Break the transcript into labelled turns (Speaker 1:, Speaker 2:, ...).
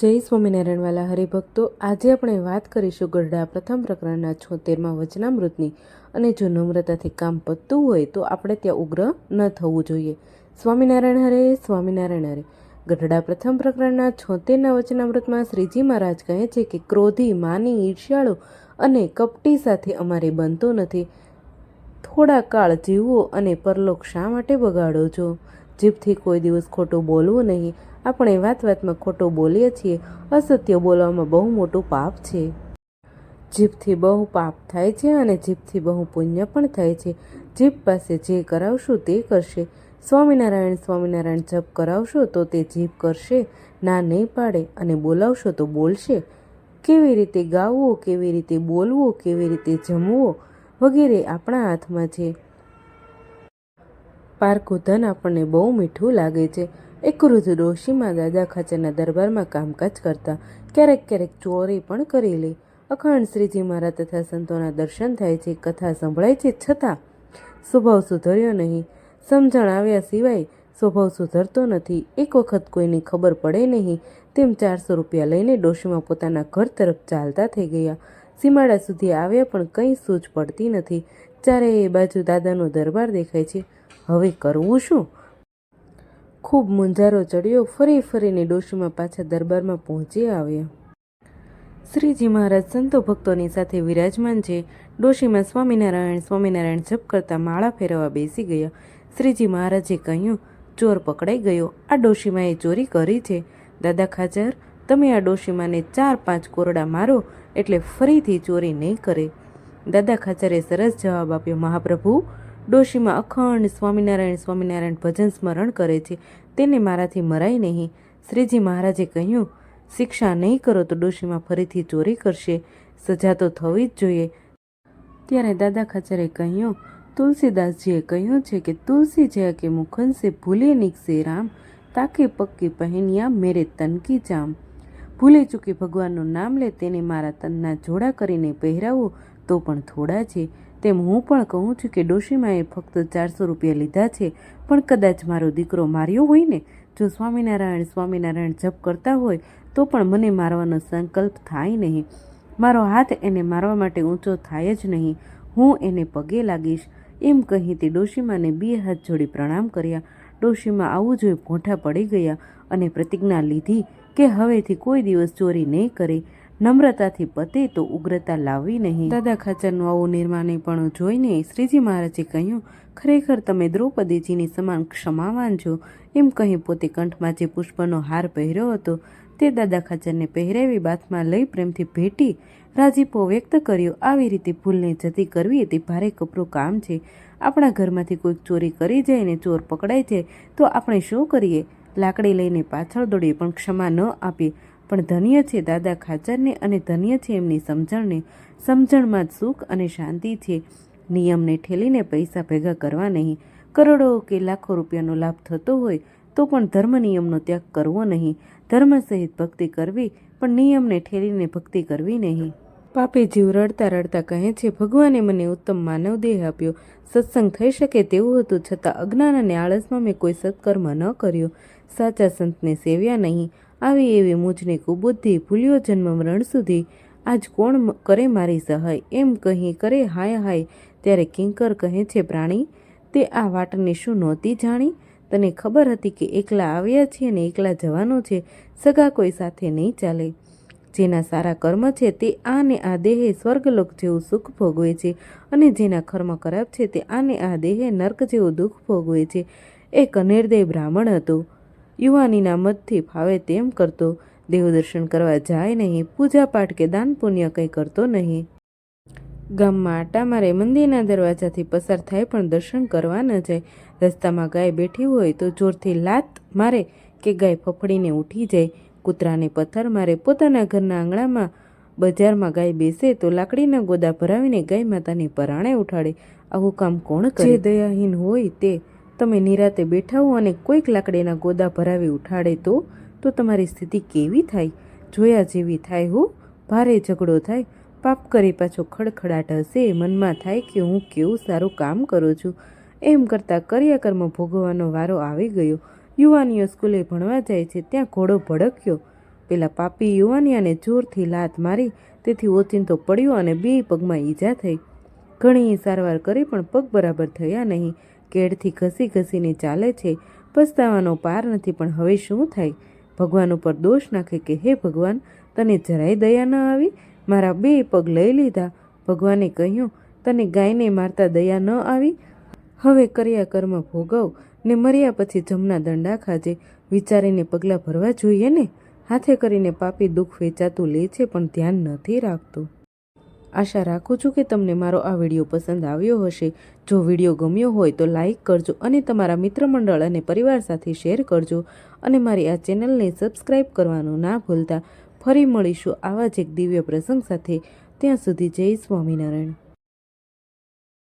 Speaker 1: જય સ્વામિનારાયણવાલા હરિભક્તો, આજે આપણે વાત કરીશું ગરડા પ્રથમ પ્રકરણના છોતેરમાં વચનામૃતની અને જો નમ્રતાથી કામ પતતું હોય તો આપણે ત્યાં ઉગ્ર ન થવું જોઈએ. સ્વામિનારાયણ હરે સ્વામિનારાયણ હરે. ગઢડા પ્રથમ પ્રકરણના છોતેરના વચનામૃતમાં શ્રીજી મહારાજ કહે છે કે ક્રોધી, માની, ઈર્ષ્યાળુ અને કપટી સાથે અમારે બનતો નથી. થોડા કાળ જીવવો અને પરલોક શા માટે બગાડો છો? જીભથી કોઈ દિવસ ખોટું બોલવું નહીં. આપણે વાત વાતમાં ખોટું બોલીએ છીએ. અસત્ય બોલવામાં બહુ મોટું પાપ છે. જીભથી બહુ પાપ થાય છે અને જીભથી બહુ પુણ્ય પણ થાય છે. જીભ પાસે જે કરાવશું તે કરશે. સ્વામિનારાયણ સ્વામિનારાયણ જપ કરાવશો તો તે જીભ કરશે. ના નહીં પાડે અને બોલાવશો તો બોલશે. કેવી રીતે ગાવું કેવી રીતે બોલવું, કેવી રીતે જમવું વગેરે આપણા હાથમાં છે. પારકું ધન આપણને બહુ મીઠું લાગે છે. એક વૃદ્ધ ડોશીમાં દાદા ખચરના દરબારમાં કામકાજ કરતા ક્યારેક ક્યારેક ચોરી પણ કરી લે. અખંડ શ્રીજી મહારાજ તથા સંતોના દર્શન થાય છે, કથા સંભળાય છે. છતાં સ્વભાવ સુધર્યો નહીં. સમજણ આવ્યા સિવાય સ્વભાવ સુધરતો નથી. એક વખત કોઈને ખબર પડે નહીં. તેમ ચારસો રૂપિયા લઈને ડોશીમાં પોતાના ઘર તરફ ચાલતા થઈ ગયા. સીમાડા સુધી આવ્યા પણ કંઈ સૂઝ પડતી નથી. ચારે એ બાજુ દાદાનો દરબાર દેખાય છે. હવે કરવું શું? ખૂબ મૂંઝારો ચડ્યો ફરી ફરીને ડોશીમાં પાછા દરબારમાં પહોંચી આવ્યા. શ્રીજી મહારાજ સંતો ભક્તોની સાથે વિરાજમાન છે. ડોશીમાં સ્વામિનારાયણ સ્વામિનારાયણ જપ કરતા માળા ફેરવવા બેસી ગયા. શ્રીજી મહારાજે કહ્યું, ચોર પકડાઈ ગયો. આ ડોશીમાએ ચોરી કરી છે. દાદા ખાચર, તમે આ ડોશીમાને ચાર પાંચ કોરડા મારો એટલે ફરીથી ચોરી નહીં કરે. દાદા ખાચરે સરસ જવાબ આપ્યો, મહાપ્રભુ ડોશીમાં અખંડ સ્વામિનારાયણ સ્વામિનારાયણ ભજન સ્મરણ કરે છે. તેને મારાથી મરાય નહીં. શ્રીજી મહારાજે કહ્યું, શિક્ષા નહીં કરો તો ડોશીમાં ફરીથી ચોરી કરશે. સજા તો થવી જ જોઈએ. ત્યારે દાદા ખચરે કહ્યું, તુલસીદાસજીએ કહ્યું છે કે તુલસી જયા કે મુખન ભૂલે નીકસે રામ, તાકે પક્કી પહેનિયા મેરે તનકી જામ. ભૂલે ચૂકી ભગવાનનું નામ લે તેને મારા તનના જોડા કરીને પહેરાવું. તો પણ થોડા છે. તેમ હું પણ કહું છું કે ડોશીમાએ ફક્ત ચારસો રૂપિયા લીધા છે. પણ કદાચ મારો દીકરો માર્યો હોય ને, જો સ્વામિનારાયણ સ્વામિનારાયણ જપ કરતા હોય, તો પણ મને મારવાનો સંકલ્પ થાય નહીં. મારો હાથ એને મારવા માટે ઊંચો થાય જ નહીં. હું એને પગે લાગીશ. એમ કહી તે ડોશીમાને બે હાથ જોડી પ્રણામ કર્યા. ડોશીમાં આવું જોઈ ભોંઠા પડી ગયા અને પ્રતિજ્ઞા લીધી કે હવેથી કોઈ દિવસ ચોરી નહીં કરે. નમ્રતાથી પતે તો ઉગ્રતા લાવવી નહીં. દાદા ખાચરનું આવું નિર્માણીપણું જોઈને શ્રીજી મહારાજે કહ્યું, ખરેખર તમે દ્રૌપદીજીની સમાન ક્ષમાવાન છો. એમ કહી પોતે કંઠમાં જે પુષ્પનો હાર પહેર્યો હતો, તે દાદા ખાચરને પહેરાવી બાથમાં લઈ પ્રેમથી ભેટી રાજીપો વ્યક્ત કર્યો, આવી રીતે ભૂલને જતી કરવી તે ભારે કપરું કામ છે. આપણા ઘરમાંથી કોઈક ચોરી કરી જાય ને ચોર પકડાય છે તો આપણે શું કરીએ? લાકડી લઈને પાછળ દોડીએ પણ ક્ષમા ન આપીએ. પણ ધન્ય છે દાદા ખાચરને અને ધન્ય છે એમની સમજણને, સમજણમાં જ સુખ અને શાંતિ છે નિયમને ઠેલીને પૈસા ભેગા કરવા નહીં. કરોડો કે લાખો રૂપિયાનો લાભ થતો હોય તો પણ ધર્મ નિયમનો ત્યાગ કરવો નહીં. ધર્મ સહિત ભક્તિ કરવી, પણ નિયમને ઠેલીને ભક્તિ કરવી નહીં. પાપે જીવ રડતા રડતા કહે છે, ભગવાને મને ઉત્તમ માનવ દેહ આપ્યો. સત્સંગ થઈ શકે તેવું હતું છતાં અજ્ઞાન અને આળસમાં મેં કોઈ સત્કર્મ ન કર્યો. સાચા સંતને સેવ્યા નહીં. આવી એવી મુજને કુબુદ્ધિ ભૂલ્યો જન્મ મરણ સુધી. આજ કોણ કરે મારી સહાય? એમ કહી કરે હાય હાય, ત્યારે કિંકર કહે છે, પ્રાણી, તે આ વાટને શું નહોતી જાણી? તને ખબર હતી કે એકલા આવ્યા છીએ અને એકલા જવાનું છે, સગા કોઈ સાથે નહીં ચાલે. જેના સારા કર્મ છે, તે આને આ દેહે સ્વર્ગલોક જેવું સુખ ભોગવે છે અને જેના કર્મ ખરાબ છે, તે આને આ દેહે નર્ક જેવું દુઃખ ભોગવે છે. એક નિર્દય બ્રાહ્મણ હતો. યુવાનીના મતથી ફાવે તેમ કરતો. દેવદર્શન કરવા જાય નહીં પૂજાપાઠ કે દાન પુણ્ય કંઈ કરતો નહીં. ગામમાં આટા મારે, મંદિરના દરવાજાથી પસાર થાય પણ દર્શન કરવા ન જાય. રસ્તામાં ગાય બેઠી હોય તો જોરથી લાત મારે કે ગાય ફફડીને ઉઠી જાય. કૂતરાને પથ્થર મારે, પોતાના ઘરના આંગણામાં બજારમાં ગાય બેસે તો લાકડીના ગોદા ભરાવીને ગાય માતાની પરાણે ઉઠાડે. આવું કામ કોણ કરે? દયાહીન હોય તે તમે નિરાતે બેઠા હો અને કોઈક લાકડીના ગોદા ભરાવી ઉઠાડે તો તો તમારી સ્થિતિ કેવી થાય? જોયા જેવી થાય હો. ભારે ઝઘડો થાય. પાપ કરી પાછો ખડખડાટ હશે. મનમાં થાય કે હું કેવું સારું કામ કરું છું. એમ કરતાં કર્યાકર્મ ભોગવવાનો વારો આવી ગયો. યુવાનીઓ સ્કૂલે ભણવા જાય છે. ત્યાં ઘોડો ભડક્યો. પેલા પાપી યુવાનિયાને જોરથી લાત મારી. તેથી ઓચિંતો પડ્યો અને બે પગમાં ઈજા થઈ. ઘણી સારવાર કરી પણ પગ બરાબર થયા નહીં. કેડથી ઘસી ઘસીને ચાલે છે, પસ્તાવાનો પાર નથી, પણ હવે શું થાય? ભગવાન ઉપર દોષ નાખે કે હે ભગવાન, તને જરાય દયા ન આવી? મારા બે પગ લઈ લીધા. ભગવાને કહ્યું, તને ગાયને મારતા દયા ન આવી? હવે કર્યા કર્મ ભોગવ ને મર્યા પછી જમના દંડા ખાજે. વિચારીને પગલાં ભરવા જોઈએ ને? હાથે કરીને પાપી દુઃખ વેચાતું લે છે, પણ ધ્યાન નથી રાખતું. આશા રાખું છું કે તમને મારો આ વીડિયો પસંદ આવ્યો હશે. જો વીડિયો ગમ્યો હોય તો લાઈક કરજો અને તમારા મિત્ર મંડળ અને પરિવાર સાથે શેર કરજો અને મારી આ ચેનલને સબસ્ક્રાઈબ કરવાનું ના ભૂલતા. ફરી મળીશું આવા જ એક દિવ્ય પ્રસંગ સાથે. ત્યાં સુધી જય સ્વામિનારાયણ.